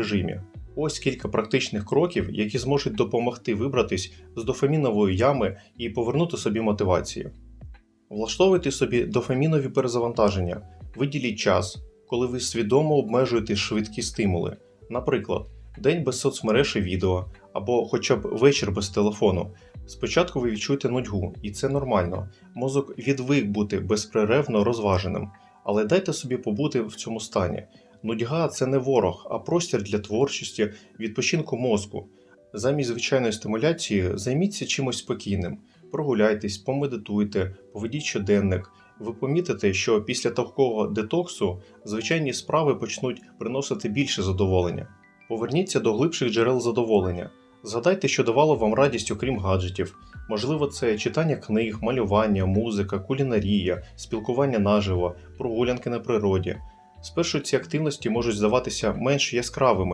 режимі. Ось кілька практичних кроків, які зможуть допомогти вибратись з дофамінової ями і повернути собі мотивацію. Влаштовуйте собі дофамінові перезавантаження, виділіть час, коли ви свідомо обмежуєте швидкі стимули, наприклад, день без соцмереж і відео, або хоча б вечір без телефону. Спочатку ви відчуєте нудьгу, і це нормально. Мозок відвик бути безперервно розваженим, але дайте собі побути в цьому стані. Нудьга це не ворог, а простір для творчості, відпочинку мозку. Замість звичайної стимуляції займіться чимось спокійним. Прогуляйтесь, помедитуйте, поведіть щоденник. Ви помітите, що після такого детоксу звичайні справи почнуть приносити більше задоволення. Поверніться до глибших джерел задоволення. Згадайте, що давало вам радість, окрім гаджетів. Можливо, це читання книг, малювання, музика, кулінарія, спілкування наживо, прогулянки на природі. Спершу ці активності можуть здаватися менш яскравими,